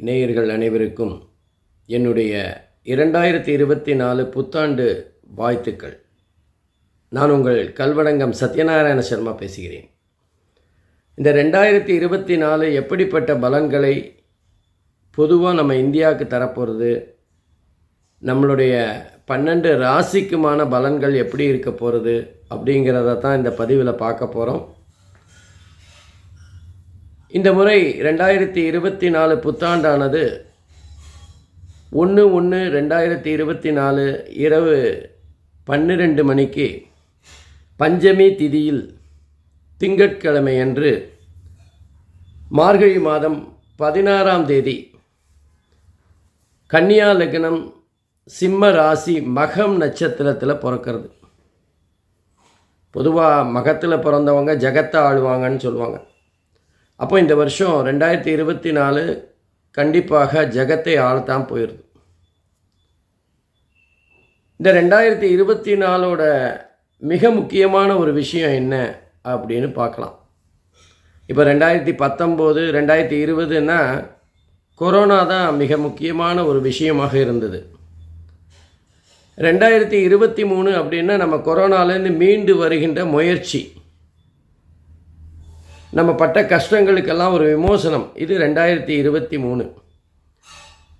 நேயர்கள் அனைவருக்கும் என்னுடைய இரண்டாயிரத்தி இருபத்தி நாலு புத்தாண்டு வாழ்த்துக்கள். நான் உங்கள் கல்வடங்கம் சத்யநாராயண சர்மா பேசுகிறேன். இந்த ரெண்டாயிரத்தி இருபத்தி நாலு எப்படிப்பட்ட பலன்களை பொதுவாக நம்ம இந்தியாவுக்கு தரப்போகிறது நம்மளுடைய பன்னெண்டு ராசிக்குமான பலன்கள் எப்படி இருக்க போகிறது அப்படிங்கிறத தான் இந்த பதிவில் பார்க்க போகிறோம் இந்த முறை ரெண்டாயிரத்தி இருபத்தி நாலு புத்தாண்டானது ஒன்று ஒன்று ரெண்டாயிரத்தி இருபத்தி நாலு இரவு பன்னிரெண்டு மணிக்கு பஞ்சமி திதியில் திங்கட்கிழமை அன்று மார்கழி மாதம் பதினாறாம் தேதி கன்னியா லக்னம் சிம்ம ராசி மகம் நட்சத்திரத்தில் பிறக்கிறது. பொதுவாக மகத்தில் பிறந்தவங்க ஜெகத்தை ஆளுவாங்கன்னு சொல்லுவாங்க. அப்போ இந்த வருஷம் ரெண்டாயிரத்தி இருபத்தி நாலு கண்டிப்பாக ஜெகத்தை ஆளத்தான் போயிடுது இந்த ரெண்டாயிரத்தி இருபத்தி நாலோட மிக முக்கியமான ஒரு விஷயம் என்ன அப்படின்னு பார்க்கலாம். இப்போ ரெண்டாயிரத்தி பத்தொம்போது ரெண்டாயிரத்தி இருபதுன்னா கொரோனா தான் மிக முக்கியமான ஒரு விஷயமாக இருந்தது. ரெண்டாயிரத்தி இருபத்தி மூணு அப்படின்னா நம்ம கொரோனாலேருந்து மீண்டு வருகின்ற முயற்சி. நம்ம பட்ட கஷ்டங்களுக்கெல்லாம் ஒரு விமோசனம். இது ரெண்டாயிரத்தி இருபத்தி மூணு.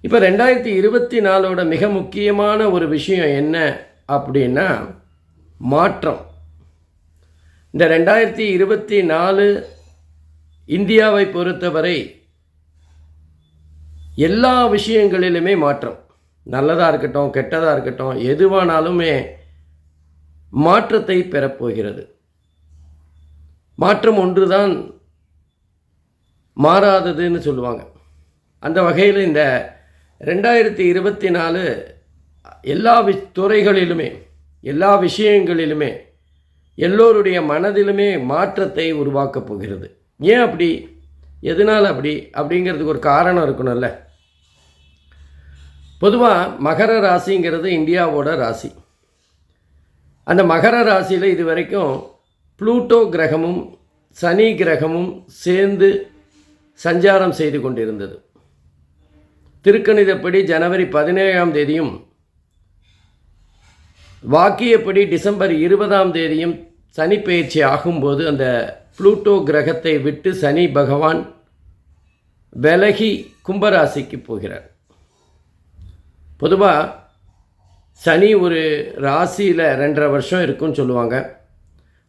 இப்போ ரெண்டாயிரத்தி இருபத்தி நாலோட மிக முக்கியமான ஒரு விஷயம் என்ன அப்படின்னா மாற்றம். இந்த ரெண்டாயிரத்தி இருபத்தி நாலு இந்தியாவை பொறுத்தவரை எல்லா விஷயங்களிலுமே மாற்றம். நல்லதாக இருக்கட்டும் கெட்டதாக இருக்கட்டும் எதுவானாலுமே மாற்றத்தை பெறப்போகிறது மாற்றம் ஒன்று தான் மாறாததுன்னு சொல்லுவாங்க. அந்த வகையில் இந்த ரெண்டாயிரத்தி இருபத்தி நாலு எல்லா வி துறைகளிலுமே எல்லா விஷயங்களிலுமே எல்லோருடைய மனதிலுமே மாற்றத்தை உருவாக்கப் போகிறது. ஏன் அப்படி? எதனால் அப்படி? அப்படிங்கிறதுக்கு ஒரு காரணம் இருக்கணும்ல. பொதுவாக மகர ராசிங்கிறது இந்தியாவோட ராசி. அந்த மகர ராசியில் இது வரைக்கும் ப்ளூட்டோ கிரகமும் சனி கிரகமும் சேர்ந்து சஞ்சாரம் செய்து கொண்டிருந்தது. திருக்கணிதப்படி ஜனவரி பதினேழாம் தேதியும் வாக்கியப்படி டிசம்பர் இருபதாம் தேதியும் சனி பயிற்சி ஆகும்போது அந்த ப்ளூட்டோ கிரகத்தை விட்டு சனி பகவான் விலகி கும்பராசிக்கு போகிறார். பொதுவாக சனி ஒரு ராசியில் ரெண்டரை வருஷம் இருக்குன்னு சொல்லுவாங்க.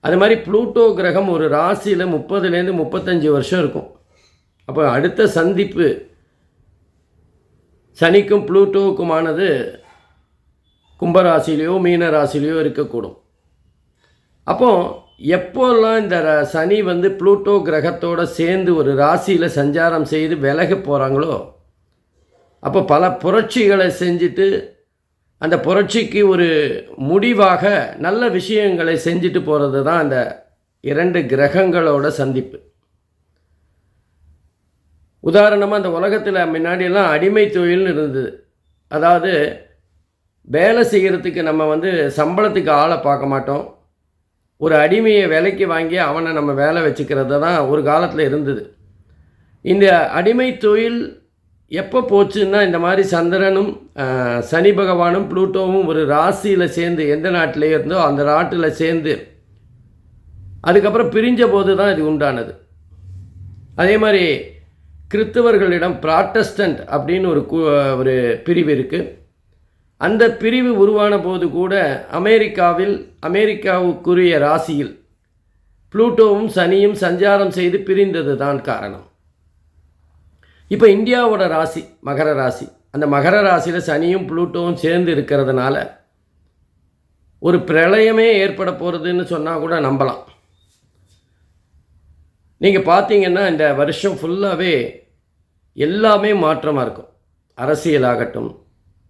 அது மாதிரி ப்ளூட்டோ கிரகம் ஒரு ராசியில் முப்பதுலேருந்து முப்பத்தஞ்சு வருஷம் இருக்கும். அப்போ அடுத்த சந்திப்பு சனிக்கும் ப்ளூட்டோவுக்குமானது கும்பராசிலேயோ மீன ராசிலேயோ இருக்கக்கூடும். அப்போ எப்போல்லாம் இந்த சனி வந்து ப்ளூட்டோ கிரகத்தோடு சேர்ந்து ஒரு ராசியில் சஞ்சாரம் செய்து விலக போகிறாங்களோ அப்போ பல புரட்சிகளை செஞ்சுட்டு அந்த புரட்சிக்கு ஒரு முடிவாக நல்ல விஷயங்களை செஞ்சுட்டு போகிறது தான் அந்த இரண்டு கிரகங்களோட சந்திப்பு. உதாரணமாக அந்த உலகத்தில் முன்னாடியெல்லாம் அடிமை தொழில்னு இருந்தது. அதாவது வேலை செய்கிறதுக்கு நம்ம வந்து சம்பளத்துக்கு ஆளை பார்க்க மாட்டோம். ஒரு அடிமையை விலைக்கு வாங்கி அவனை நம்ம வேலை வச்சுக்கிறது தான் ஒரு காலத்தில் இருந்தது. இந்த அடிமை தொழில் எப்போ போச்சுன்னா இந்த மாதிரி சந்திரனும் சனி பகவானும் ப்ளூட்டோவும் ஒரு ராசியில் சேர்ந்து எந்த நாட்டிலே இருந்தோ அந்த நாட்டில் சேர்ந்து அதுக்கப்புறம் பிரிஞ்ச போது தான் இது உண்டானது. அதே மாதிரி கிறிஸ்தவர்களிடம் ப்ராட்டஸ்டன்ட் அப்படின்னு ஒரு கு ஒரு பிரிவு இருக்குது அந்த பிரிவு உருவான போது கூட அமெரிக்காவில் அமெரிக்காவுக்குரிய ராசியில் ப்ளூட்டோவும் சனியும் சஞ்சாரம் செய்து பிரிந்தது தான் காரணம். இப்போ இந்தியாவோட ராசி மகர ராசி. அந்த மகர ராசியில் சனியும் புளூட்டோவும் சேர்ந்து இருக்கிறதுனால ஒரு பிரளயமே ஏற்பட போகிறதுன்னு சொன்னால் கூட நம்பலாம். நீங்கள் பார்த்தீங்கன்னா இந்த வருஷம் ஃபுல்லாகவே எல்லாமே மாற்றமாக இருக்கும். அரசியலாகட்டும்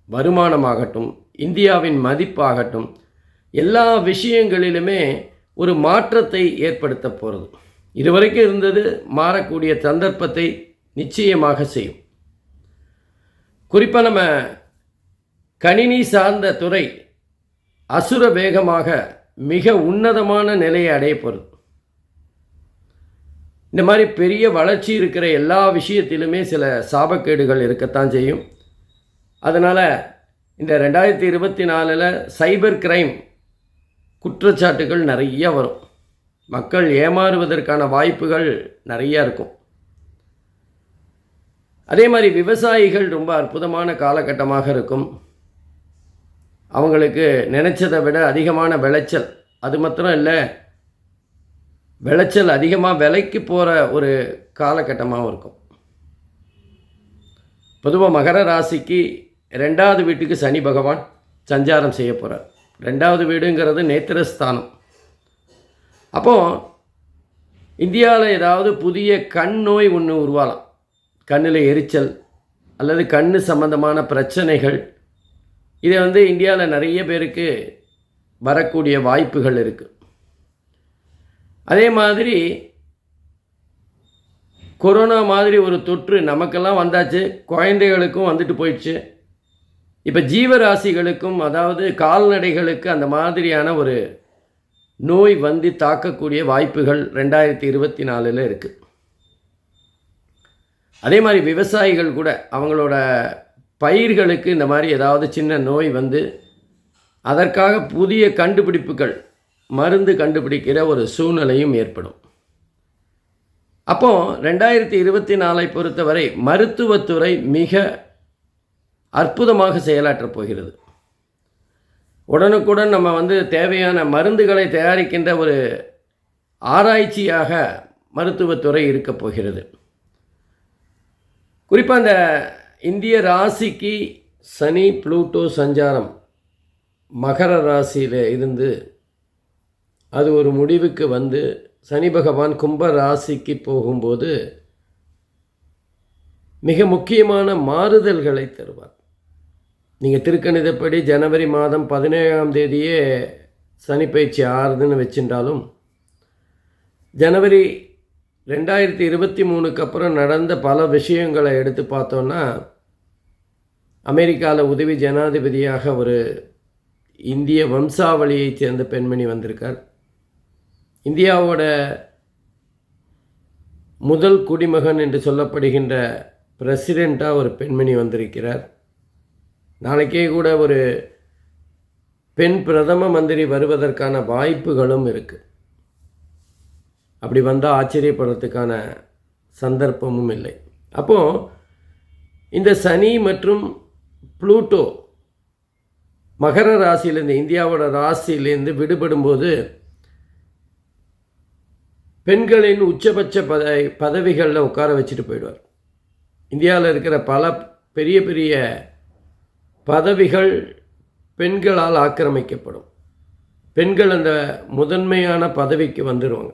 வருமானமாகட்டும் இந்தியாவின் மதிப்பாகட்டும் எல்லா விஷயங்களிலுமே ஒரு மாற்றத்தை ஏற்படுத்த போகிறது இதுவரைக்கும் இருந்தது மாறக்கூடிய சந்தர்ப்பத்தை நிச்சயமாக செய்யும். குறிப்பாக நம்ம கணினி சார்ந்த துறை அசுர வேகமாக மிக உன்னதமான நிலையை அடைய போகிறது இந்த மாதிரி பெரிய வளர்ச்சி இருக்கிற எல்லா விஷயத்திலுமே சில சாபக்கேடுகள் இருக்கத்தான் செய்யும். அதனால் இந்த ரெண்டாயிரத்தி இருபத்தி நாலில் சைபர் கிரைம் குற்றச்சாட்டுகள் நிறைய வரும். மக்கள் ஏமாறுவதற்கான வாய்ப்புகள் நிறையா இருக்கும். அதே மாதிரி விவசாயிகள் ரொம்ப அற்புதமான காலகட்டமாக இருக்கும். அவங்களுக்கு நினச்சதை விட அதிகமான விளைச்சல் அது மாத்திரம் இல்லை விளைச்சல் அதிகமாக விலைக்கு போகிற ஒரு காலகட்டமாகவும் இருக்கும். பொதுவாக மகர ராசிக்கு ரெண்டாவது வீட்டுக்கு சனி பகவான் சஞ்சாரம் செய்ய போகிறார் ரெண்டாவது வீடுங்கிறது நேத்திரஸ்தானம். அப்போது இந்தியாவில் ஏதாவது புதிய கண் நோய் ஒன்று உருவாகலாம் கண்ணில் எரிச்சல் அல்லது கண் சம்பந்தமான பிரச்சனைகள். இதை வந்து இந்தியாவில் நிறைய பேருக்கு வரக்கூடிய வாய்ப்புகள் இருக்குது அதே மாதிரி கொரோனா மாதிரி ஒரு தொற்று நமக்கெல்லாம் வந்தாச்சு. குழந்தைகளுக்கும் வந்துட்டு போயிடுச்சு. இப்போ ஜீவராசிகளுக்கும் அதாவது கால்நடைகளுக்கு அந்த மாதிரியான ஒரு நோய் வந்து தாக்கக்கூடிய வாய்ப்புகள் ரெண்டாயிரத்தி இருபத்தி நாலில் இருக்குது அதே மாதிரி விவசாயிகள் கூட அவங்களோட பயிர்களுக்கு இந்த மாதிரி ஏதாவது சின்ன நோய் வந்து அதற்காக புதிய கண்டுபிடிப்புகள் மருந்து கண்டுபிடிக்கிற ஒரு சூழ்நிலையும் ஏற்படும். அப்போ ரெண்டாயிரத்தி இருபத்தி நாலை பொறுத்தவரை மருத்துவத்துறை மிக அற்புதமாக செயலாற்றப் போகிறது. உடனுக்குடன் நம்ம வந்து தேவையான மருந்துகளை தயாரிக்கின்ற ஒரு ஆராய்ச்சியாக மருத்துவத்துறை இருக்கப் போகிறது. குறிப்பாக அந்த இந்திய ராசிக்கு சனி ப்ளூட்டோ சஞ்சாரம் மகர ராசியில் இருந்து அது ஒரு முடிவுக்கு வந்து சனி பகவான் கும்ப ராசிக்கு போகும்போது மிக முக்கியமான மாறுதல்களை தருவார். நீங்கள் திருக்கணிதப்படி ஜனவரி மாதம் பதினேழாம் தேதியே சனி பயிற்சி ஆறுதுன்னு வச்சுட்டாலும் ஜனவரி ரெண்டாயிரத்தி இருபத்தி மூணுக்கு அப்புறம் நடந்த பல விஷயங்களை எடுத்து பார்த்தோன்னா அமெரிக்காவில் உதவி ஜனாதிபதியாக ஒரு இந்திய வம்சாவளியைச் சேர்ந்த பெண்மணி வந்திருக்கார். இந்தியாவோட முதல் குடிமகன் என்று சொல்லப்படுகின்ற பிரசிடெண்ட்டாக ஒரு பெண்மணி வந்திருக்கிறார். நாளைக்கே கூட ஒரு பெண் பிரதம மந்திரி வருவதற்கான வாய்ப்புகளும் இருக்குது அப்படி வந்தால் ஆச்சரியப்படுறதுக்கான சந்தர்ப்பமும் இல்லை. அப்போது இந்த சனி மற்றும் ப்ளூட்டோ மகர ராசியிலேருந்து இந்தியாவோட ராசியிலேருந்து விடுபடும்போது பெண்களின் உச்சபட்ச பத பதவிகளில் உட்கார வச்சுட்டு போயிடுவார். இந்தியாவில் இருக்கிற பல பெரிய பெரிய பதவிகள் பெண்களால் ஆக்கிரமிக்கப்படும். பெண்கள் அந்த முதன்மையான பதவிக்கு வந்துடுவாங்க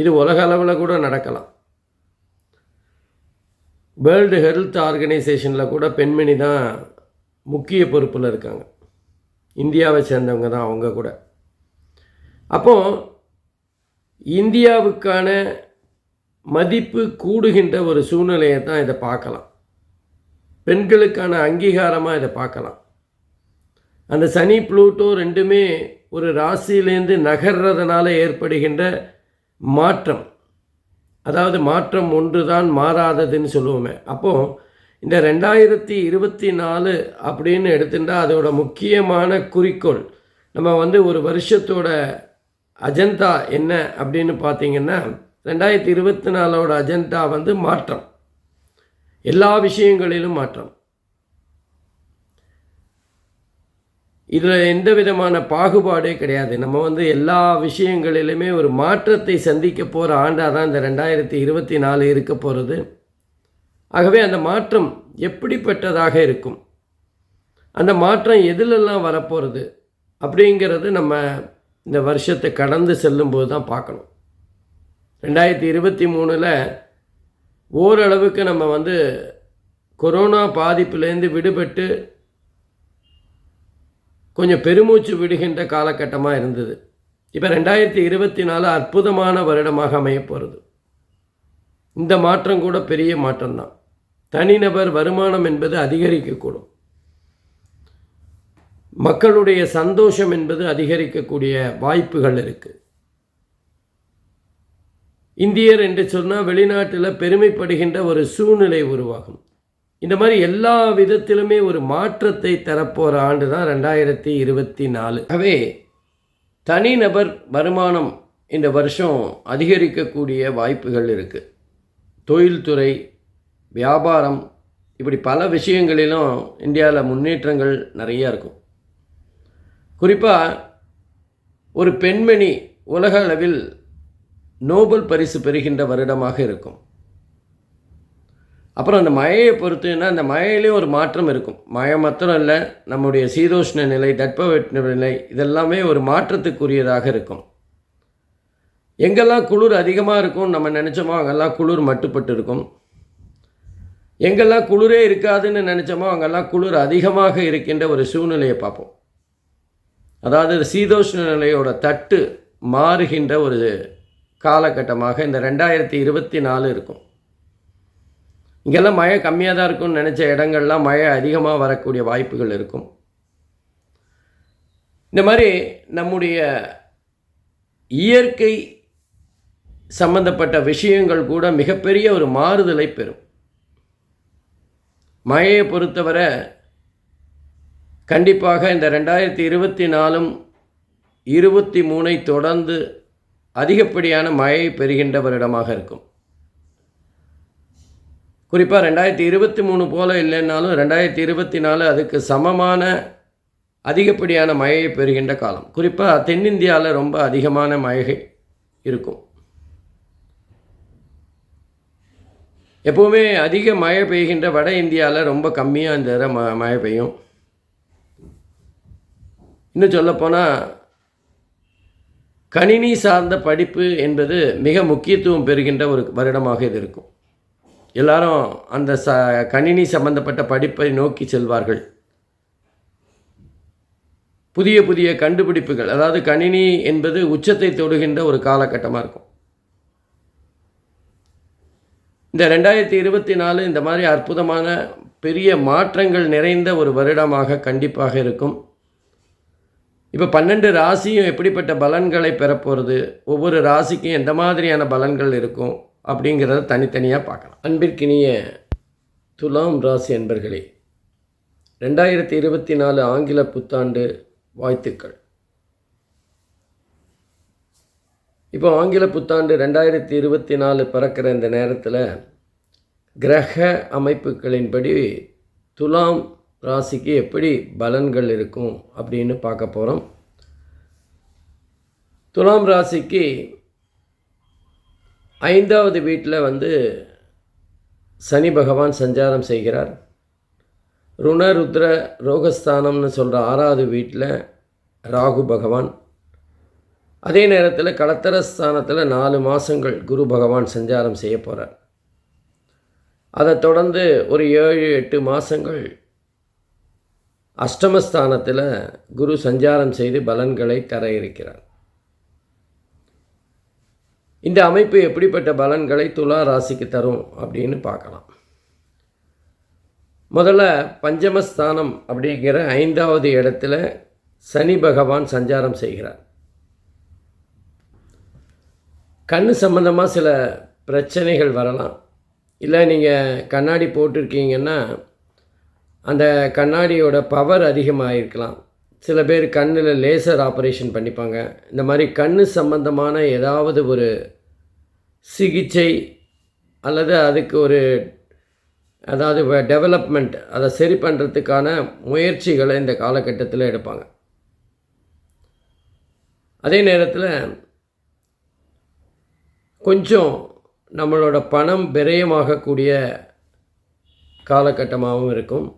இது உலக அளவில் கூட நடக்கலாம். வேர்ல்டு ஹெல்த் ஆர்கனைசேஷனில் கூட பெண்மணி தான் முக்கிய பொறுப்பில் இருக்காங்க. இந்தியாவை சேர்ந்தவங்க தான் அவங்க கூட. அப்போது இந்தியாவுக்கான மதிப்பு கூடுகின்ற ஒரு சூழ்நிலையை தான் இதை பார்க்கலாம். பெண்களுக்கான அங்கீகாரமாக இதை பார்க்கலாம். அந்த சனி ப்ளூட்டோ ரெண்டுமே ஒரு ராசியிலேருந்து நகர்றதுனால ஏற்படுகின்ற மாற்றம். அதாவது மாற்றம் ஒன்று தான் மாறாததுன்னு சொல்லுவோமே. அப்போது இந்த ரெண்டாயிரத்தி இருபத்தி நாலு அப்படின்னு எடுத்துட்டால் அதோட முக்கியமான குறிக்கோள் நம்ம வந்து ஒரு வருஷத்தோட அஜெண்டா என்ன அப்படின்னு பார்த்தீங்கன்னா ரெண்டாயிரத்தி இருபத்தி நாலோட அஜெண்டா வந்து மாற்றம். எல்லா விஷயங்களிலும் மாற்றம். இதில் எந்த விதமான பாகுபாடே கிடையாது. நம்ம வந்து எல்லா விஷயங்களிலுமே ஒரு மாற்றத்தை சந்திக்க போகிற ஆண்டாக தான் இந்த ரெண்டாயிரத்தி இருபத்தி நாலு இருக்க போகிறது ஆகவே அந்த மாற்றம் எப்படிப்பட்டதாக இருக்கும்? அந்த மாற்றம் எதிலெல்லாம் வரப்போகிறது அப்படிங்கிறது நம்ம இந்த வருஷத்தை கடந்து செல்லும்போது தான் பார்க்கணும். ரெண்டாயிரத்தி இருபத்தி மூணில் ஓரளவுக்கு நம்ம வந்து கொரோனா பாதிப்புலேருந்து விடுபட்டு கொஞ்சம் பெருமூச்சு விடுகின்ற காலகட்டமாக இருந்தது. இப்போ ரெண்டாயிரத்தி இருபத்தி நாலு அற்புதமான வருடமாக அமைய போகிறது இந்த மாற்றம் கூட பெரிய மாற்றம்தான் தனிநபர் வருமானம் என்பது அதிகரிக்கக்கூடும். மக்களுடைய சந்தோஷம் என்பது அதிகரிக்கக்கூடிய வாய்ப்புகள் இருக்குது இந்தியர் என்று சொன்னால் வெளிநாட்டில் பெருமைப்படுகின்ற ஒரு சூழ்நிலை உருவாகும். இந்த மாதிரி எல்லா விதத்திலுமே ஒரு மாற்றத்தை தரப்போகிற ஆண்டு தான் ரெண்டாயிரத்தி இருபத்தி நாலு. ஆகவே தனிநபர் வருமானம் இந்த வருஷம் அதிகரிக்கக்கூடிய வாய்ப்புகள் இருக்குது தொழில்துறை வியாபாரம் இப்படி பல விஷயங்களிலும் இந்தியாவில் முன்னேற்றங்கள் நிறையா இருக்கும். குறிப்பாக ஒரு பெண்மணி உலக அளவில் நோபல் பரிசு பெறுகின்ற வருடமாக இருக்கும். அப்புறம் அந்த மழையை பொறுத்துன்னா அந்த மழையிலே ஒரு மாற்றம் இருக்கும். மழை மாத்திரம் இல்லை நம்முடைய சீதோஷ்ண நிலை தட்பவெட்ப நிலை இதெல்லாமே ஒரு மாற்றத்துக்குரியதாக இருக்கும். எங்கெல்லாம் குளிர் அதிகமாக இருக்கும் நம்ம நினச்சோமோ அங்கெல்லாம் குளிர் மட்டுப்பட்டு இருக்கும். எங்கெல்லாம் குளிரே இருக்காதுன்னு நினச்சோமோ அங்கெல்லாம் குளிர் அதிகமாக இருக்கின்ற ஒரு சூழ்நிலையை பார்ப்போம். அதாவது சீதோஷ்ண நிலையோட தட்டு மாறுகின்ற ஒரு காலகட்டமாக இந்த ரெண்டாயிரத்தி இருபத்தி நாலு இருக்கும். இங்கெல்லாம் மழை கம்மியாக தான் இருக்கும்னு நினச்ச இடங்கள்லாம் மழை அதிகமாக வரக்கூடிய வாய்ப்புகள் இருக்கும். இந்த மாதிரி நம்முடைய இயற்கை சம்பந்தப்பட்ட விஷயங்கள் கூட மிகப்பெரிய ஒரு மாறுதலை பெறும். மழையை பொறுத்தவரை கண்டிப்பாக இந்த ரெண்டாயிரத்தி இருபத்தி நாலும் இருபத்தி மூணை தொடர்ந்து அதிகப்படியான மழை பெறுகின்ற வருடமாக இருக்கும். குறிப்பாக ரெண்டாயிரத்தி இருபத்தி மூணு போல் இல்லைன்னாலும் ரெண்டாயிரத்தி இருபத்தி நாலு அதுக்கு சமமான அதிகப்படியான மழையை பெறுகின்ற காலம். குறிப்பாக தென்னிந்தியாவில் ரொம்ப அதிகமான மழை இருக்கும். எப்போவுமே அதிக மழை பெய்கின்ற வட இந்தியாவில் ரொம்ப கம்மியாக இந்த தடவை ம மழை பெய்யும். இன்னும் சொல்லப்போனால் கணினி சார்ந்த படிப்பு என்பது மிக முக்கியத்துவம் பெறுகின்ற ஒரு வருடமாக இது இருக்கும். எல்லாரும் அந்த ச கணினி சம்பந்தப்பட்ட படிப்பை நோக்கி செல்வார்கள். புதிய புதிய கண்டுபிடிப்புகள் அதாவது கணினி என்பது உச்சத்தை தொடுகின்ற ஒரு காலகட்டமாக இருக்கும். இந்த ரெண்டாயிரத்தி இருபத்தி நாலு இந்த மாதிரி அற்புதமான பெரிய மாற்றங்கள் நிறைந்த ஒரு வருடமாக கண்டிப்பாக இருக்கும். இப்போ பன்னெண்டு ராசியும் எப்படிப்பட்ட பலன்களை பெறப்போகிறது ஒவ்வொரு ராசிக்கும் எந்த மாதிரியான பலன்கள் இருக்கும்? அப்படிங்கிறத தனித்தனியாக பார்க்கலாம். அன்பிற்கினிய துலாம் ராசி அன்பர்களே ரெண்டாயிரத்தி இருபத்தி நாலு ஆங்கில புத்தாண்டு வாழ்த்துக்கள். இப்போ ஆங்கில புத்தாண்டு ரெண்டாயிரத்தி இருபத்தி நாலு பிறக்கிற இந்த நேரத்தில் கிரக அமைப்புகளின்படி துலாம் ராசிக்கு எப்படி பலன்கள் இருக்கும் அப்படின்னு பார்க்க போகிறோம் துலாம் ராசிக்கு ஐந்தாவது வீட்டில் வந்து சனி பகவான் சஞ்சாரம் செய்கிறார். ருணருத்ர ரோகஸ்தானம்னு சொல்கிற ஆறாவது வீட்டில் ராகு பகவான். அதே நேரத்தில் கடத்தரஸ்தானத்தில் நாலு மாதங்கள் குரு பகவான் சஞ்சாரம் செய்ய போகிறார். அதை தொடர்ந்து ஒரு ஏழு எட்டு மாதங்கள் அஷ்டமஸ்தானத்தில் குரு சஞ்சாரம் செய்து பலன்களை தர இருக்கிறார். இந்த அமைப்பு எப்படிப்பட்ட பலன்களை துலா ராசிக்கு தரும் அப்படின்னு பார்க்கலாம். முதல்ல பஞ்சமஸ்தானம் அப்படிங்கிற ஐந்தாவது இடத்துல சனி பகவான் சஞ்சாரம் செய்கிறார். கண் சம்மந்தமாக சில பிரச்சனைகள் வரலாம். இல்லை நீங்கள் கண்ணாடி போட்டிருக்கீங்கன்னா அந்த கண்ணாடியோட பவர் அதிகமாக இருக்கலாம் சில பேர் கண்ணில் லேசர் ஆப்ரேஷன் பண்ணிப்பாங்க. இந்த மாதிரி கண் சம்பந்தமான ஏதாவது ஒரு சிகிச்சை அல்லது அதுக்கு ஒரு அதாவது டெவலப்மெண்ட் அதை சரி பண்ணுறதுக்கான முயற்சிகளை இந்த காலகட்டத்தில் எடுப்பாங்க. அதே நேரத்தில் கொஞ்சம் நம்மளோட பணம் விரயமாகக்கூடிய காலகட்டமாகவும் இருக்கும்.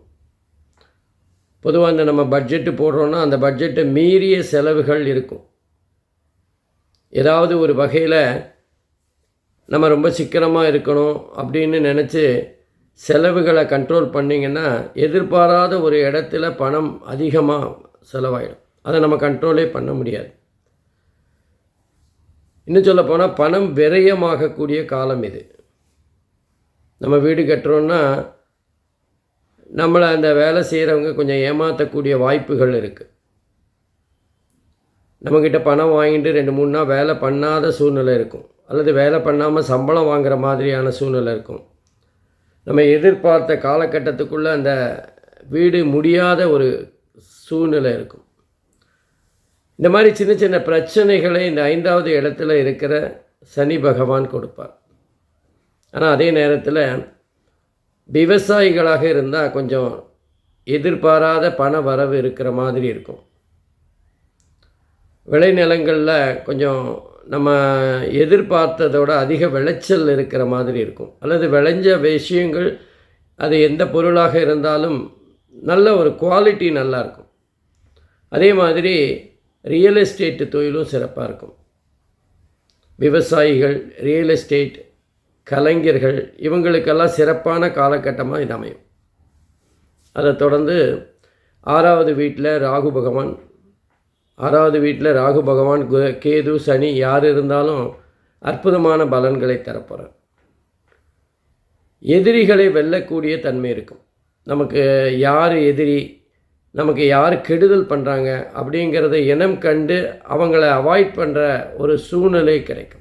பொதுவாக இந்த நம்ம பட்ஜெட்டு போடுறோன்னா அந்த பட்ஜெட்டை மீறிய செலவுகள் இருக்கும். ஏதாவது ஒரு வகையில் நம்ம ரொம்ப சிக்கனமாக இருக்கணும் அப்படின்னு நினச்சி செலவுகளை கண்ட்ரோல் பண்ணிங்கன்னா எதிர்பாராத ஒரு இடத்துல பணம் அதிகமாக செலவாயிடும். அதை நம்ம கண்ட்ரோலே பண்ண முடியாது. இன்னும் சொல்லப்போனால் பணம் விரயமாகக்கூடிய காலம் இது. நம்ம வீடு கட்டுறோன்னா நம்மளை அந்த வேலை செய்கிறவங்க கொஞ்சம் ஏமாற்றக்கூடிய வாய்ப்புகள் இருக்குது நம்மக்கிட்ட பணம் வாங்கிட்டு ரெண்டு மூணு நாள் வேலை பண்ணாத சூழ்நிலை இருக்கும். அல்லது வேலை பண்ணாமல் சம்பளம் வாங்குகிற மாதிரியான சூழ்நிலை இருக்கும். நம்ம எதிர்பார்த்த காலகட்டத்துக்குள்ளே அந்த வீடு முடியாத ஒரு சூழ்நிலை இருக்கும். இந்த மாதிரி சின்ன சின்ன பிரச்சனைகளை இந்த ஐந்தாவது இடத்துல இருக்கிற சனி பகவான் கொடுப்பார். ஆனால் அதே நேரத்தில் விவசாயிகளாக இருந்தால் கொஞ்சம் எதிர்பாராத பண வரவு இருக்கிற மாதிரி இருக்கும். விளைநிலங்களில் கொஞ்சம் நம்ம எதிர்பார்த்ததோட அதிக விளைச்சல் இருக்கிற மாதிரி இருக்கும். அல்லது விளைஞ்ச விஷயங்கள் அது எந்த பொருளாக இருந்தாலும் நல்ல ஒரு குவாலிட்டி நல்லாயிருக்கும் அதே மாதிரி ரியல் எஸ்டேட்டு தொழிலும் சிறப்பாக இருக்கும். விவசாயிகள் ரியல் எஸ்டேட் கலைஞர்கள் இவங்களுக்கெல்லாம் சிறப்பான காலகட்டமாக இது அமையும். அதை தொடர்ந்து ஆறாவது வீட்டில் ராகு பகவான் ஆறாவது வீட்டில் ராகு பகவான் கு- கேது சனி யார் இருந்தாலும் அற்புதமான பலன்களை தரப்போகிறார் எதிரிகளை வெல்லக்கூடிய தன்மை இருக்கும். நமக்கு யார் எதிரி நமக்கு யார் கெடுதல் பண்ணுறாங்க அப்படிங்கிறத இனம் கண்டு அவங்கள அவாய்ட் பண்ணுற ஒரு சூழ்நிலை கிடைக்கும்.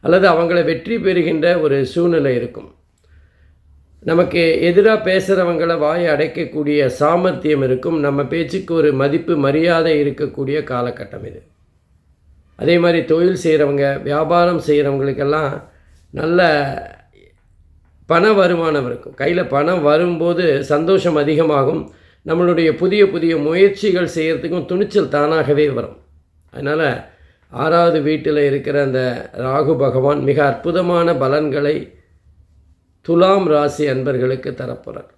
அல்லது அவங்கள வெற்றி பெறுகின்ற ஒரு சூழ்நிலை இருக்கும். நமக்கு எதிராக பேசுகிறவங்கள வாயை அடைக்கக்கூடிய சாமர்த்தியம் இருக்கும். நம்ம பேச்சுக்கு ஒரு மதிப்பு மரியாதை இருக்கக்கூடிய காலகட்டம் இது. அதே மாதிரி தொழில் செய்கிறவங்க வியாபாரம் செய்கிறவங்களுக்கெல்லாம் நல்ல பண வருமானம் இருக்கும். கையில் பணம் வரும்போது சந்தோஷம் அதிகமாகும். நம்மளுடைய புதிய புதிய முயற்சிகள் செய்கிறதுக்கும் துணிச்சல் தானாகவே வரும். அதனால் ஆறாவது வீட்டில் இருக்கிற அந்த ராகு பகவான் மிக அற்புதமான பலன்களை துலாம் ராசி அன்பர்களுக்கு தரப்போகிறார்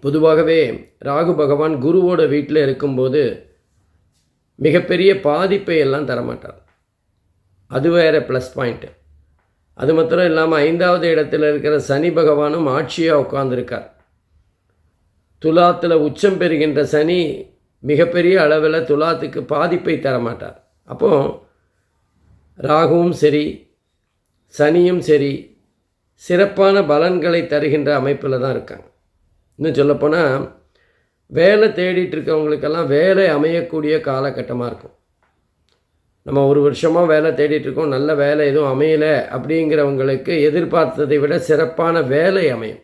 பொதுவாகவே ராகு பகவான் குருவோட வீட்டில் இருக்கும்போது மிகப்பெரிய பாதிப்பை எல்லாம் தரமாட்டார். அது வேற ப்ளஸ் பாயிண்ட்டு அது மாத்திரம் இல்லாமல் ஐந்தாவது இடத்துல இருக்கிற சனி பகவானும் ஆட்சியாக உட்காந்துருக்கார் துலாத்தில் உச்சம் பெறுகின்ற சனி மிகப்பெரிய அளவில் துலாத்துக்கு பாதிப்பை தரமாட்டார். அப்போ ராகுவும் சரி சனியும் சரி சிறப்பான பலன்களை தருகின்ற அமைப்பில் தான் இருக்காங்க. இன்னும் சொல்லப்போனால் வேலை தேடிட்டு இருக்கவங்களுக்கெல்லாம் வேலை அமையக்கூடிய காலகட்டமாக இருக்கும். நம்ம ஒரு வருஷமாக வேலை தேடிட்டுருக்கோம் நல்ல வேலை எதுவும் அமையலை அப்படிங்கிறவங்களுக்கு எதிர்பார்த்ததை விட சிறப்பான வேலை அமையும்.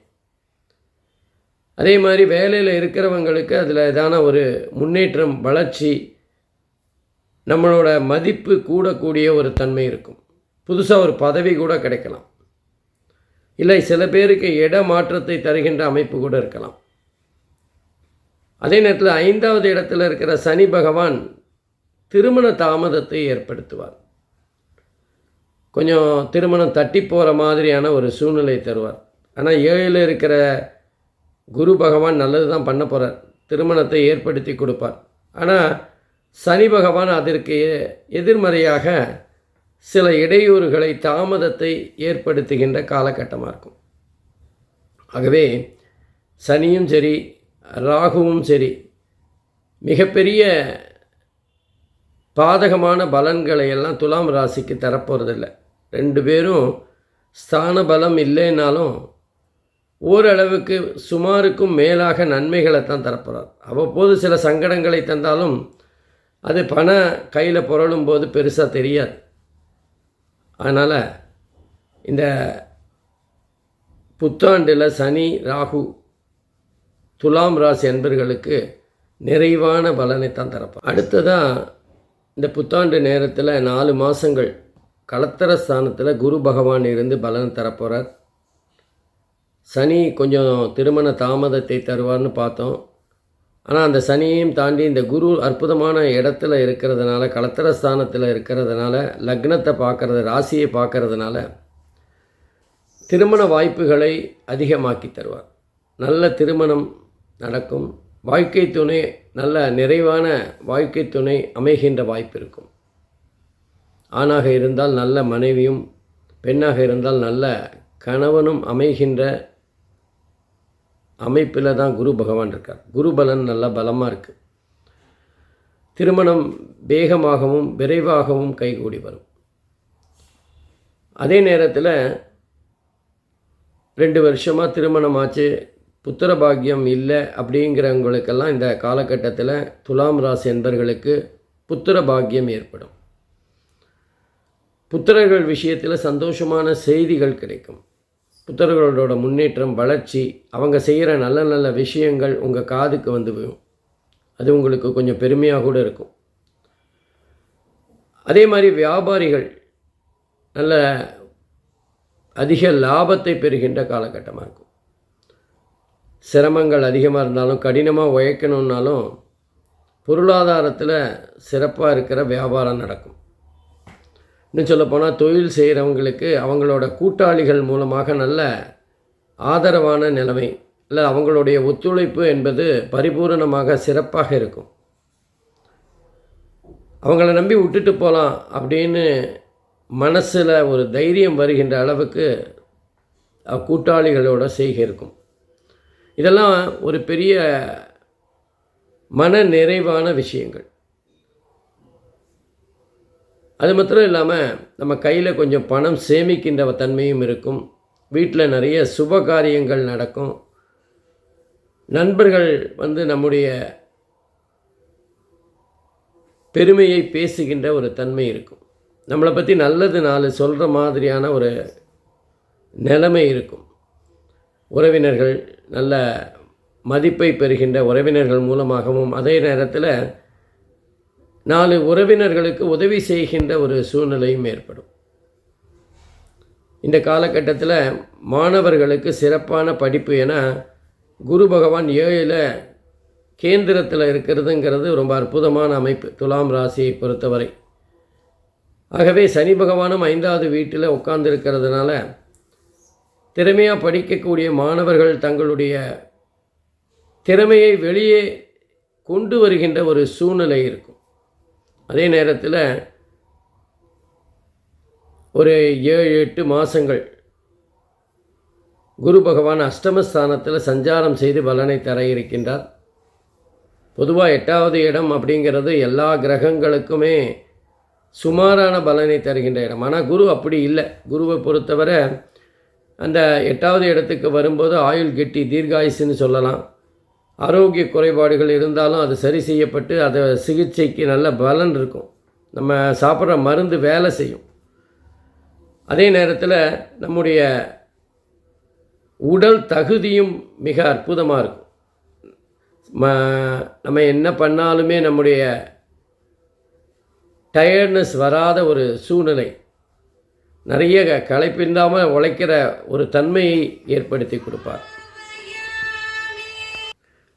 அதே மாதிரி வேலையில் இருக்கிறவங்களுக்கு அதில் ஏதான ஒரு முன்னேற்றம் வளர்ச்சி நம்மளோட மதிப்பு கூடக்கூடிய ஒரு தன்மை இருக்கும். புதுசாக ஒரு பதவி கூட கிடைக்கலாம். இல்லை சில பேருக்கு இட மாற்றத்தை தருகின்ற அமைப்பு கூட இருக்கலாம். அதே நேரத்தில் ஐந்தாவது இடத்துல இருக்கிற சனி பகவான் திருமண தாமதத்தை ஏற்படுத்துவார். கொஞ்சம் திருமணம் தட்டி போகிற மாதிரியான ஒரு சூழ்நிலை தருவார். ஆனால் ஏழில் இருக்கிற குரு பகவான் நல்லது தான் பண்ண போகிறார் திருமணத்தை ஏற்படுத்தி கொடுப்பார். ஆனால் சனி பகவான் அதற்கு எதிர்மறையாக சில இடையூறுகளை தாமதத்தை ஏற்படுத்துகின்ற காலகட்டமாக இருக்கும். ஆகவே சனியும் சரி ராகுவும் சரி மிகப்பெரிய பாதகமான பலன்களை எல்லாம் துலாம் ராசிக்கு தரப்போகிறதில்ல ரெண்டு பேரும் ஸ்தான பலம் இல்லைன்னாலும் ஓரளவுக்கு சுமாருக்கும் மேலாக நன்மைகளை தான் தரப்போகிறார் அவ்வப்போது சில சங்கடங்களை தந்தாலும் அது பண கையில் புரளும் போது பெருசாக தெரியாது. அதனால் இந்த புத்தாண்டில் சனி ராகு துலாம் ராசி என்பர்களுக்கு நிறைவான பலனை தான் தரப்போம் அடுத்ததாக இந்த புத்தாண்டு நேரத்தில் நாலு மாதங்கள் கலத்தர ஸ்தானத்தில் குரு பகவான் இருந்து பலன் தரப்போகிறார் சனி கொஞ்சம் திருமண தாமதத்தை தருவார்னு பார்த்தோம். ஆனால் அந்த சனியையும் தாண்டி இந்த குரு அற்புதமான இடத்துல இருக்கிறதுனால கலத்தர ஸ்தானத்தில் இருக்கிறதுனால லக்னத்தை பார்க்குறது ராசியை பார்க்கறதுனால திருமண வாய்ப்புகளை அதிகமாக்கி தருவார். நல்ல திருமணம் நடக்கும். வாழ்க்கை துணை நல்ல நிறைவான வாழ்க்கை துணை அமைகின்ற வாய்ப்பு இருக்கும். ஆணாக இருந்தால் நல்ல மனைவியும் பெண்ணாக இருந்தால் நல்ல கணவனும் அமைகின்ற அமைப்பில் தான் குரு பகவான் இருக்கார். குரு பலன் நல்ல பலமாக இருக்குது திருமணம் வேகமாகவும் விரைவாகவும் கைகூடி வரும். அதே நேரத்தில் ரெண்டு வருஷமாக திருமணம் ஆச்சு புத்திர பாக்கியம் இல்லை அப்படிங்கிறவங்களுக்கெல்லாம் இந்த காலகட்டத்தில் துலாம் ராசி என்பர்களுக்கு புத்திர பாக்கியம் ஏற்படும். புத்திரர்கள் விஷயத்தில் சந்தோஷமான செய்திகள் கிடைக்கும். புத்தர்களோட முன்னேற்றம் வளர்ச்சி அவங்க செய்கிற நல்ல நல்ல விஷயங்கள் உங்கள் காதுக்கு வந்து விழும். அது உங்களுக்கு கொஞ்சம் பெருமையாக கூட இருக்கும். அதே மாதிரி வியாபாரிகள் நல்ல அதிக லாபத்தை பெறுகின்ற காலகட்டமாக இருக்கும். சிரமங்கள் அதிகமாக இருந்தாலும் கடினமாக உழைக்கணுன்னாலும் பொருளாதாரத்தில் சிறப்பாக இருக்கிற வியாபாரம் நடக்கும். இன்னும் சொல்லப்போனால் தொழில் செய்கிறவங்களுக்கு அவங்களோட கூட்டாளிகள் மூலமாக நல்ல ஆதரவான நிலைமை இல்லை அவங்களுடைய ஒத்துழைப்பு என்பது பரிபூரணமாக சிறப்பாக இருக்கும். அவங்கள நம்பி விட்டுட்டு போகலாம் அப்படின்னு மனசில் ஒரு தைரியம் வருகின்ற அளவுக்கு கூட்டாளிகளோட செய்கை இருக்கும். இதெல்லாம் ஒரு பெரிய மன நிறைவான விஷயங்கள். அது மாத்திரம் இல்லாமல் நம்ம கையில் கொஞ்சம் பணம் சேமிக்கின்ற தன்மையும் இருக்கும். வீட்டில் நிறைய சுப காரியங்கள் நடக்கும். நண்பர்கள் வந்து நம்முடைய பெருமையை பேசுகின்ற ஒரு தன்மை இருக்கும். நம்மளை பற்றி நல்லது நாலு சொல்கிற மாதிரியான ஒரு நிலைமை இருக்கும். உறவினர்கள் நல்ல மதிப்பை பெறுகின்ற உறவினர்கள் மூலமாகவும் அதே நேரத்தில் நாலு உறவினர்களுக்கு உதவி செய்கின்ற ஒரு சூழ்நிலையும் ஏற்படும். இந்த காலகட்டத்தில் மாணவர்களுக்கு சிறப்பான படிப்பு என குரு பகவான் ஏழில் கேந்திரத்தில் இருக்கிறதுங்கிறது ரொம்ப அற்புதமான அமைப்பு. துலாம் ராசியை பொறுத்தவரை. ஆகவே சனி பகவானும் ஐந்தாவது வீட்டில் உட்கார்ந்துருக்கிறதுனால திறமையாக படிக்கக்கூடிய மாணவர்கள் தங்களுடைய திறமையை வெளியே கொண்டு வருகின்ற ஒரு சூழ்நிலை இருக்கும். அதே நேரத்தில் ஒரு ஏழு எட்டு மாதங்கள் குரு பகவான் அஷ்டமஸ்தானத்தில் சஞ்சாரம் செய்து பலனை தர இருக்கின்றார். பொதுவாக எட்டாவது இடம் அப்படிங்கிறது எல்லா கிரகங்களுக்குமே சுமாரான பலனை தருகின்ற இடம். ஆனால் குரு அப்படி இல்லை. குருவை பொறுத்தவரை அந்த எட்டாவது இடத்துக்கு வரும்போது ஆயுள் கெட்டி தீர்காயுசுன்னு சொல்லலாம். ஆரோக்கிய குறைபாடுகள் இருந்தாலும் அது சரி செய்யப்பட்டு அதை சிகிச்சைக்கு நல்ல பலன் இருக்கும். நம்ம சாப்பிட்ற மருந்து வேலை செய்யும். அதே நேரத்தில் நம்முடைய உடல் தகுதியும் மிக அற்புதமாக இருக்கும். ம நம்ம என்ன பண்ணாலுமே நம்முடைய டயர்ட்னஸ் வராத ஒரு சூழ்நிலை. நிறைய களைப்பில்லாமல் உழைக்கிற ஒரு தன்மையை ஏற்படுத்தி கொடுப்பார்.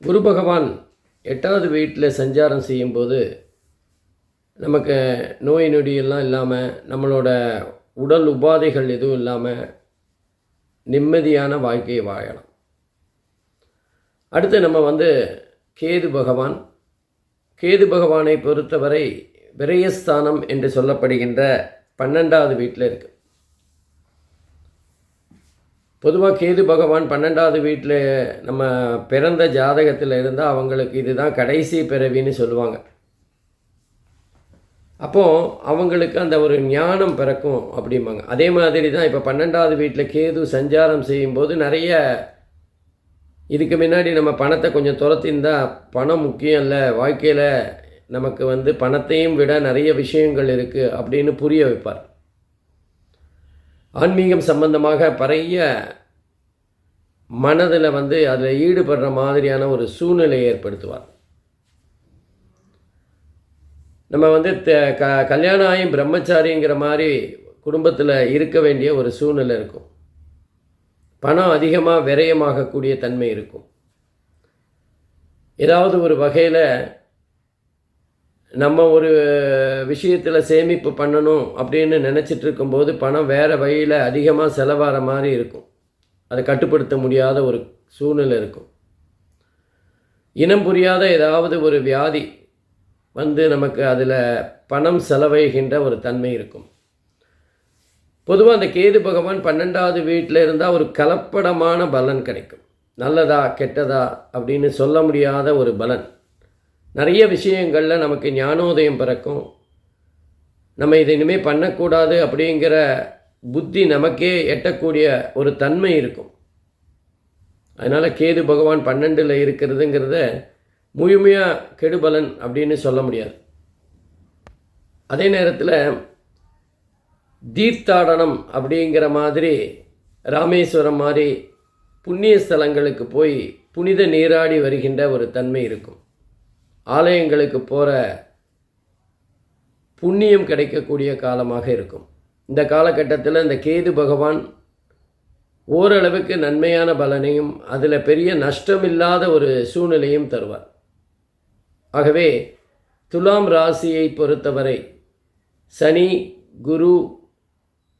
குரு பகவான் எட்டாவது வீட்டில் சஞ்சாரம் செய்யும்போது நமக்கு நோய் நொடியெல்லாம் இல்லாமல் நம்மளோட உடல் உபாதைகள் எதுவும் இல்லாமல் நிம்மதியான வாழ்க்கையை வாழலாம். அடுத்து நம்ம வந்து கேது பகவான். கேது பகவானை பொறுத்தவரை விரயஸ்தானம் என்று சொல்லப்படுகின்ற பன்னெண்டாவது வீட்டில் இருக்குது பொதுவாக கேது பகவான் பன்னெண்டாவது வீட்டில் நம்ம பிறந்த ஜாதகத்தில் இருந்தால் அவங்களுக்கு இதுதான் கடைசி பிறவின்னு சொல்லுவாங்க. அப்போது அவங்களுக்கு அந்த ஒரு ஞானம் பிறக்கும் அப்படிம்பாங்க. அதே மாதிரி தான் இப்போ பன்னெண்டாவது வீட்டில் கேது சஞ்சாரம் செய்யும்போது நிறைய இதுக்கு முன்னாடி நம்ம பணத்தை கொஞ்சம் துரத்திருந்தால் பணம் முக்கியம் இல்லை வாழ்க்கையில் நமக்கு வந்து பணத்தையும் விட நிறைய விஷயங்கள் இருக்குது அப்படின்னு புரிய வைப்பார். ஆன்மீகம் சம்பந்தமாக பறைய மனதில் வந்து அதில் ஈடுபடுற மாதிரியான ஒரு சூழ்நிலையை ஏற்படுத்துவார். நம்ம வந்து க கல்யாணம் ஆகி பிரம்மச்சாரிங்கிற மாதிரி குடும்பத்தில் இருக்க வேண்டிய ஒரு சூழ்நிலை இருக்கும். பணம் அதிகமாக விரயமாகக்கூடிய தன்மை இருக்கும். ஏதாவது ஒரு வகையில் நம்ம ஒரு விஷயத்தில் சேமிப்பு பண்ணணும் அப்படின்னு நினச்சிட்டு இருக்கும்போது பணம் வேறு வழியில் அதிகமாக செலவாகிற மாதிரி இருக்கும். அதை கட்டுப்படுத்த முடியாத ஒரு சூழ்நிலை இருக்கும். இனம் புரியாத ஏதாவது ஒரு வியாதி வந்து நமக்கு அதில் பணம் செலவைகின்ற ஒரு தன்மை இருக்கும். பொதுவாக அந்த கேது பகவான் பன்னெண்டாவது வீட்டில் இருந்தால் ஒரு கலப்படமான பலன் கிடைக்கும். நல்லதா கெட்டதா அப்படின்னு சொல்ல முடியாத ஒரு பலன். நிறைய விஷயங்களில் நமக்கு ஞானோதயம் பிறக்கும். நம்ம இதை இனிமேல் பண்ணக்கூடாது அப்படிங்கிற புத்தி நமக்கே எட்டக்கூடிய ஒரு தன்மை இருக்கும். அதனால் கேது பகவான் பன்னெண்டில் இருக்கிறதுங்கிறத முழுமையாக கெடுபலன் அப்படின்னு சொல்ல முடியாது. அதே நேரத்தில் தீர்த்தாடனம் அப்படிங்கிற மாதிரி ராமேஸ்வரம் மாதிரி புண்ணிய ஸ்தலங்களுக்கு போய் புனித நீராடி வருகின்ற ஒரு தன்மை இருக்கும். ஆலயங்களுக்கு போகிற புண்ணியம் கிடைக்கக்கூடிய காலமாக இருக்கும். இந்த காலகட்டத்தில் இந்த கேது பகவான் ஓரளவுக்கு நன்மையான பலனையும் அதில் பெரிய நஷ்டமில்லாத ஒரு சூழ்நிலையும் தருவார். ஆகவே துலாம் ராசியை பொறுத்தவரை சனி குரு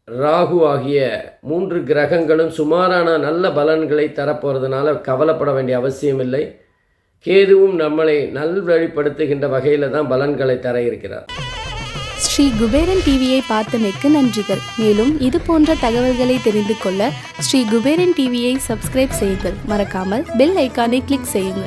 ராகு ஆகிய மூன்று கிரகங்களும் சுமாரான நல்ல பலன்களை தரப்போகிறதுனால கவலைப்பட வேண்டிய அவசியம் இல்லை கேதுவும் நம்மளை நல்வழிப்படுத்துகின்ற வகையில் தான் பலன்களை தர இருக்கிறார். ஸ்ரீ குபேரன் டிவியை பார்த்தமைக்கு நன்றிகள். மேலும் இது போன்ற தகவல்களை தெரிந்து கொள்ள ஸ்ரீ குபேரன் டிவியை சப்ஸ்கிரைப் செய்யுங்கள். மறக்காமல் பெல் ஐக்கானை கிளிக் செய்யுங்கள்.